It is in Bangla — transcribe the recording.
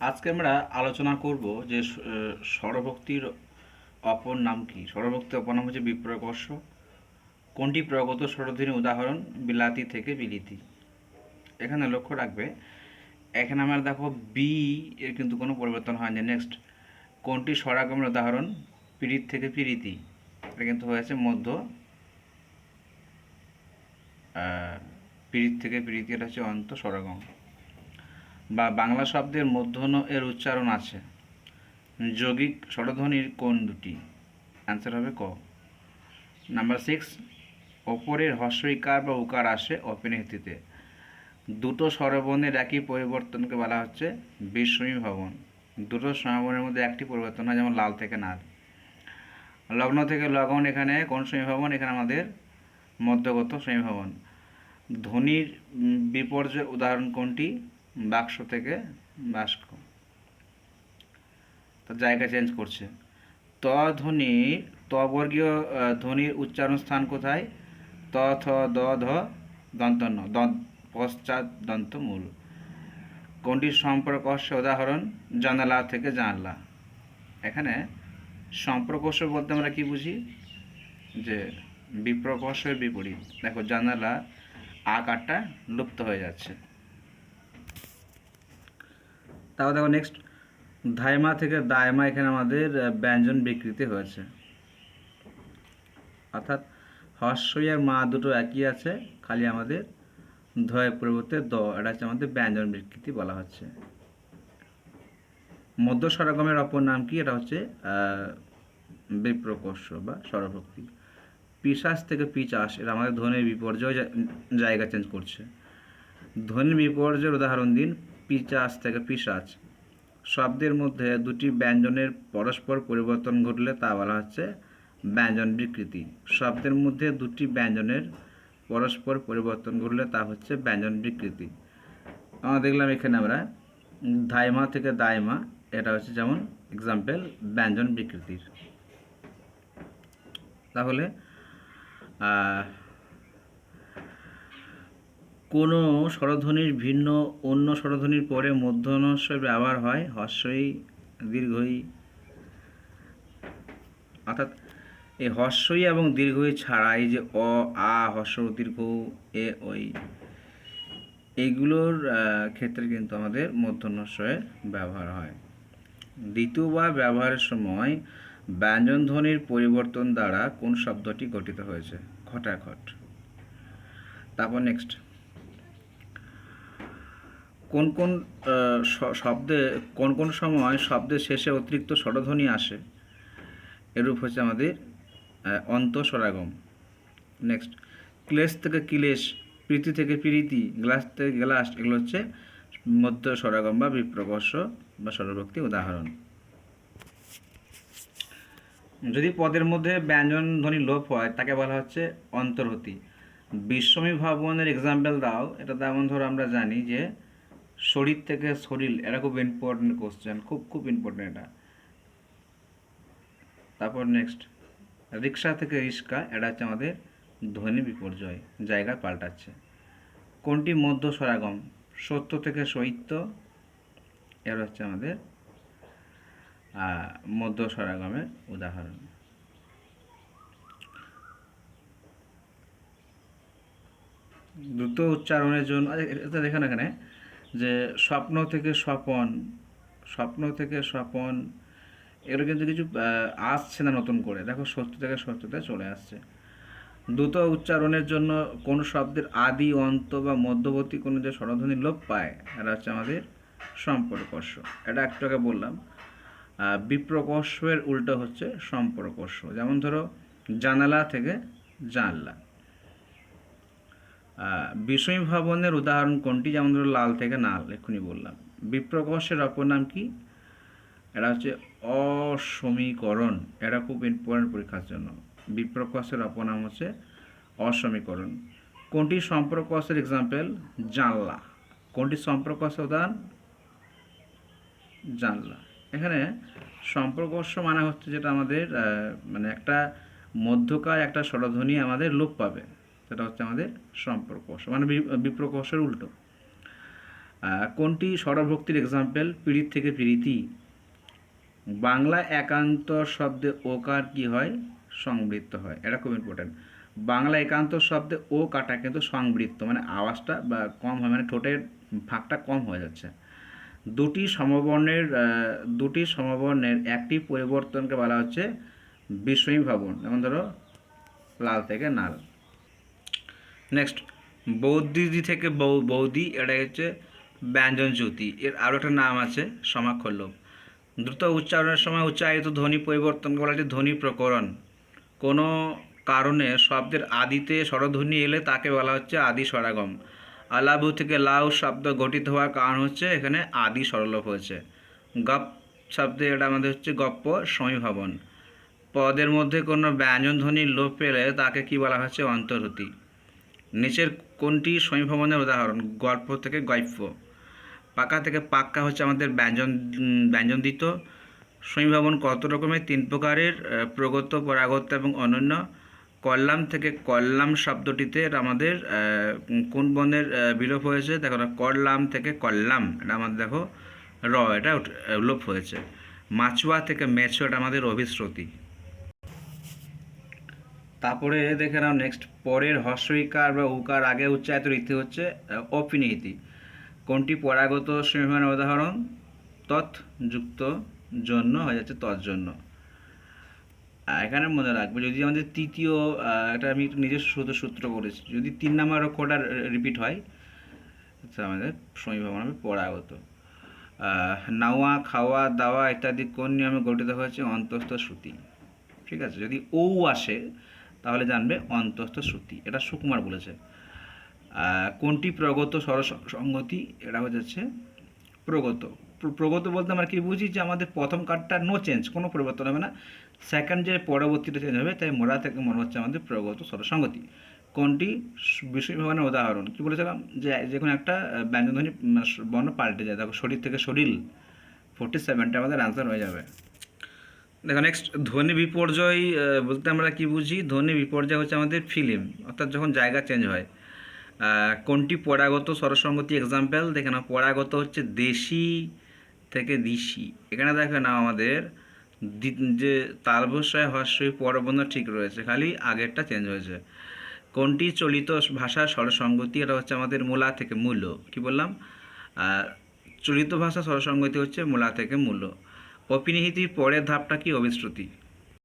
আজকে আমরা আলোচনা করব যে স্বরভক্তির অপর নাম কি? স্বরভক্তির অপর নাম হচ্ছে বিপ্রকর্ষ কোনটি প্রগত স্বরধ্বনির উদাহরণ, বিলাতি থেকে বিলিতি। এখানে লক্ষ্য রাখবে, এখানে আমরা দেখো বি এর কিন্তু কোনো পরিবর্তন হয়নি। নেক্সট কোনটি স্বরাগমের উদাহরণ? পীড়িত থেকে পীড়িতি। এটা কিন্তু হয়েছে মধ্য পীড়িত থেকে পীড়িতি। এটা হচ্ছে অন্ত স্বরাগম। বা বাংলা শব্দের মূর্ধন্য এর উচ্চারণ আছে। যৌগিক স্বরধ্বনির কোন দুটি। অ্যান্সার হবে ক। নাম্বার সিক্স ওপরের হস্যইকার বা উকার আসে অপিনেহিতিতে। দুটো স্বরবর্ণের একই পরিবর্তনকে বলা হচ্ছে বিস্ময়ী ভবন। দুটো সমীভবনের মধ্যে একটি পরিবর্তন হয়, যেমন লাল থেকে নাল। লগ্ন থেকে লগন এখানে কোন সমীভবন এখানে আমাদের মধ্যগত সমীভবন ধ্বনির বিপর্যয় উদাহরণ কোনটি? বাক্স থেকে বাস্ক তার জায়গা চেঞ্জ করছে। ত ধ্বনি, ত বর্গীয় ধ্বনির উচ্চারণ স্থান কোথায়? ত, থ, দ, ধ, দন্ত, ন দ পশ্চাৎ দন্ত মূল। কোনটির সম্পর্ক উদাহরণ? জানালা থেকে জানলা। এখানে সম্পর্কর্ষ বলতে আমরা কি বুঝি? যে বিপ্রকর্ষের বিপরীত। দেখো, জানালা আকারটা লুপ্ত হয়ে যাচ্ছে। তাও দেখো নেক্সট ধাইমা থেকে দায়মা এখানে আমাদের ব্যঞ্জন বিকৃতি হয়েছে। অর্থাৎ হর্ষই আর মা দুটো একই আছে, খালি আমাদের ধয়ের পরিবর্তে দ, এটা হচ্ছে আমাদের ব্যঞ্জন বিকৃতি বলা হচ্ছে। মধ্য স্বরগমের অপর নাম কি? এটা হচ্ছে বিপ্রকর্ষ বা স্বরভক্তি পিশাস থেকে পিচাস এটা আমাদের ধ্বনির বিপর্যয় জায়গা চেঞ্জ করছে। ধ্বনির বিপর্যয়ের উদাহরণ দিন পিচাস থেকে পিশাচ শব্দের মধ্যে দুটি ব্যঞ্জনের পরস্পর পরিবর্তন ঘটলে তা বলা হচ্ছে ব্যঞ্জন বিকৃতি। শব্দের মধ্যে দুটি ব্যঞ্জনের পরস্পর পরিবর্তন ঘটলে তা হচ্ছে ব্যঞ্জন বিকৃতি। আমরা দেখলাম এখানে আমরা ধাইমা থেকে দাইমা, এটা হচ্ছে যেমন এক্সাম্পল ব্যঞ্জন বিকৃতির। তাহলে কোনো স্বরধ্বনির ভিন্ন অন্য স্বরধ্বনির পরে মধ্যনস্বর ব্যবহার হয় হর্ষই দীর্ঘই। অর্থাৎ এই হর্ষই এবং দীর্ঘই ছাড়া এই যে অ, আ হর্ষ দীর্ঘ, এ ওই এইগুলোর ক্ষেত্রে কিন্তু আমাদের মধ্যনস্বয়ের ব্যবহার হয়। দ্বিতীয়বার ব্যবহারের সময় ব্যঞ্জন ধ্বনির পরিবর্তন দ্বারা কোন শব্দটি গঠিত হয়েছে? ঘটাঘট। তারপর নেক্সট কোন কোন শব্দে কোন কোন সময় শব্দের শেষে অতিরিক্ত স্বরধ্বনি আসে? এরূপ হচ্ছে আমাদের আহ, অন্ত স্বরাগম নেক্সট ক্লেশ থেকে ক্লেশ প্রীতি থেকে প্রীতি গ্লাস থেকে গ্লাস এগুলো হচ্ছে মধ্য স্বরাগম বা বিপ্রকর্ষ বা স্বরভক্তি উদাহরণ। যদি পদের মধ্যে ব্যঞ্জন ধ্বনি লোপ হয় তাকে বলা হচ্ছে অন্তর্হতি। বিশ্বমী ভবনের এক্সাম্পল দাও এটা তেমন ধরো আমরা জানি যে শরীর থেকে শরীর এটা খুব ইম্পর্টেন্ট কোশ্চেন খুব খুব ইম্পর্টেন্ট এটা। তারপর নেক্সট রিক্সা থেকে রিক্সা এটা হচ্ছে আমাদের ধ্বনি বিপর্যয় জায়গা পাল্টাচ্ছে। কোনটি মধ্য স্বরাগম সত্য থেকে সৈত্য এর হচ্ছে আমাদের মধ্য স্বরাগমের উদাহরণ। দ্রুত উচ্চারণের জন্য আচ্ছা, দেখেন এখানে যে স্বপ্ন থেকে স্বপন, স্বপ্ন থেকে স্বপন, এগুলো কিন্তু কিছু আসছে না নতুন করে। দেখো সত্য থেকে সত্যতে চলে আসছে। দ্রুত উচ্চারণের জন্য কোন শব্দের আদি, অন্ত বা মধ্যবর্তী কোনো যে স্বরধ্বনি লোপ পায়, এটা হচ্ছে আমাদের সম্পর্কর্ষ এটা একটু আগে বললাম। বিপ্রকর্ষের উল্টো হচ্ছে সম্পর্কর্ষ যেমন ধরো, জানালা থেকে জানলা। বিষয় ভবনের উদাহরণ কোনটি? যেমন ধরো লাল থেকে নাল, এক্ষুনি বললাম। বিপ্রকর্ষের অপর নাম কি? এটা হচ্ছে অসমীকরণ। এটা খুব ইম্পর্টেন্ট পরীক্ষার জন্য। বিপ্রকর্ষের অপর নাম হচ্ছে অসমীকরণ। কোনটি সম্পর্কর্ষের এক্সাম্পল জানলা। কোনটি সম্পর্কর্ষের উদাহরণ? জানলা। এখানে সম্পর্কর্ষ মানে হচ্ছে যেটা আমাদের মানে একটা মধ্যকার একটা স্বরধ্বনি আমাদের লোপ পাবে। সেটা হচ্ছে আমাদের সম্পর্কর্ষ মানে বি- বিপ্রকর্ষের উল্টো। কোনটি স্বরভক্তির এক্সাম্পল পীড়িত থেকে প্রীতি বাংলা একান্ত শব্দে ওকার কি হয়? সংবৃত্ত হয়। এটা খুব ইম্পর্টেন্ট বাংলা একান্ত শব্দে ও কাটা কিন্তু সংবৃত্ত মানে আওয়াজটা বা কম হয় মানে ঠোঁটের ফাঁকটা কম হয়ে যাচ্ছে। দুটি সমবর্ণের দুটি সমবর্ণের একটি পরিবর্তনকে বলা হচ্ছে বিস্ময়ী ভবন, যেমন ধরো লাল থেকে নাল। নেক্সট বৌদ্ধিদি থেকে বৌ বৌদি এটা হচ্ছে ব্যঞ্জনচ্যুতি এর আরও একটা নাম আছে সমাক্ষর লোপ দ্রুত উচ্চারণের সময় উচ্চারিত ধ্বনি পরিবর্তন বলা হচ্ছে ধ্বনি প্রকরণ। কোনো কারণে শব্দের আদিতে স্বরধ্বনি এলে তাকে বলা হচ্ছে আদি স্বরাগম। আলাবু থেকে লাউ শব্দ গঠিত হওয়ার কারণ হচ্ছে এখানে আদি স্বরলোপ হয়েছে। গপ শব্দে এটা আমাদের হচ্ছে গপ্প সমীভবন। পদের মধ্যে কোনো ব্যঞ্জন ধ্বনির লোপ পেলে তাকে কি বলা হচ্ছে অন্তর্হতি। নিচের কোনটি সমীভবনের উদাহরণ? গল্প থেকে গল্প। পাকা থেকে পাক্কা হচ্ছে আমাদের ব্যঞ্জন ব্যঞ্জন দিত সমীভবন কত রকমের? তিন প্রকারের প্রগত, পরাগত এবং অনন্য। কল্লাম থেকে কল্লাম শব্দটিতে আমাদের কোন বনের বিলোপ হয়েছে? দেখো না কল্লাম থেকে কল্লাম এটা আমাদের দেখো, র, এটা লোপ হয়েছে। মাছুয়া থেকে মেছো, এটা আমাদের অভিশ্রুতি। তারপরে দেখে নাও নেক্সট পরের হস্যইকার বা উকার আগে উচ্চারিত রীতি হচ্ছে আহ, অপিনিহিতি কোনটি পরাগত সমীকরণের উদাহরণ? তৎ যুক্ত জন্য হয়ে যাচ্ছে তৎজন্য এখানে মনে রাখবে যদি আমাদের তৃতীয় এটা আমি একটু নিজস্ব সূত্র করেছি যদি তিন নম্বর অক্ষরটা রিপিট হয় আমাদের সমীভাবন হবে পরাগত। নাওয়া খাওয়া দাওয়া ইত্যাদি কোন নিয়মে গঠিত হয়েছে? অন্তস্থ শ্রুতি। ঠিক আছে যদি ও আসে তাহলে জানবে অন্তস্থ শ্রুতি। এটা সুকুমার বলেছে। কোনটি প্রগত সরসংগতি এটা যাচ্ছে প্রগত। প্রগত বলতে আমরা কি বুঝি? যে আমাদের প্রথম কার্ডটা নো চেঞ্জ কোনো পরিবর্তন হবে না। সেকেন্ড যে পরবর্তীটা চেঞ্জ হবে, তাই মোড়া থেকে মনে হচ্ছে আমাদের প্রগত সরসংগতি কোনটি? বিষয় ভবনের উদাহরণ। কি বলেছিলাম? যে যে কোনো একটা ব্যঞ্জনধ্বনি বর্ণ পাল্টে যায়। দেখো, শরীর থেকে শরীর ফোর্টি সেভেনটা আমাদের আনসার হয়ে যাবে। দেখো নেক্সট ধ্বনি বিপর্যয় বলতে আমরা কি বুঝি? ধ্বনি বিপর্যয় হচ্ছে আমাদের ফিল্ম অর্থাৎ যখন জায়গা চেঞ্জ হয়। কোনটি পরাগত? স্বরসঙ্গতি এক্সাম্পল দেখে না পরাগত হচ্ছে দেশি থেকে দিশি। এখানে দেখে না আমাদের যে তালবস্যায় হর্ষই পরবন্ধ ঠিক রয়েছে, খালি আগেরটা চেঞ্জ হয়েছে। কোনটি চলিত ভাষার স্বরসঙ্গতি? এটা হচ্ছে আমাদের মূলা থেকে মূল্য, কি বললাম? চলিত ভাষা স্বরসঙ্গতি হচ্ছে মূলা থেকে মূল অপিনিহিতির পরের ধাপটা কি অবিশ্রুতি?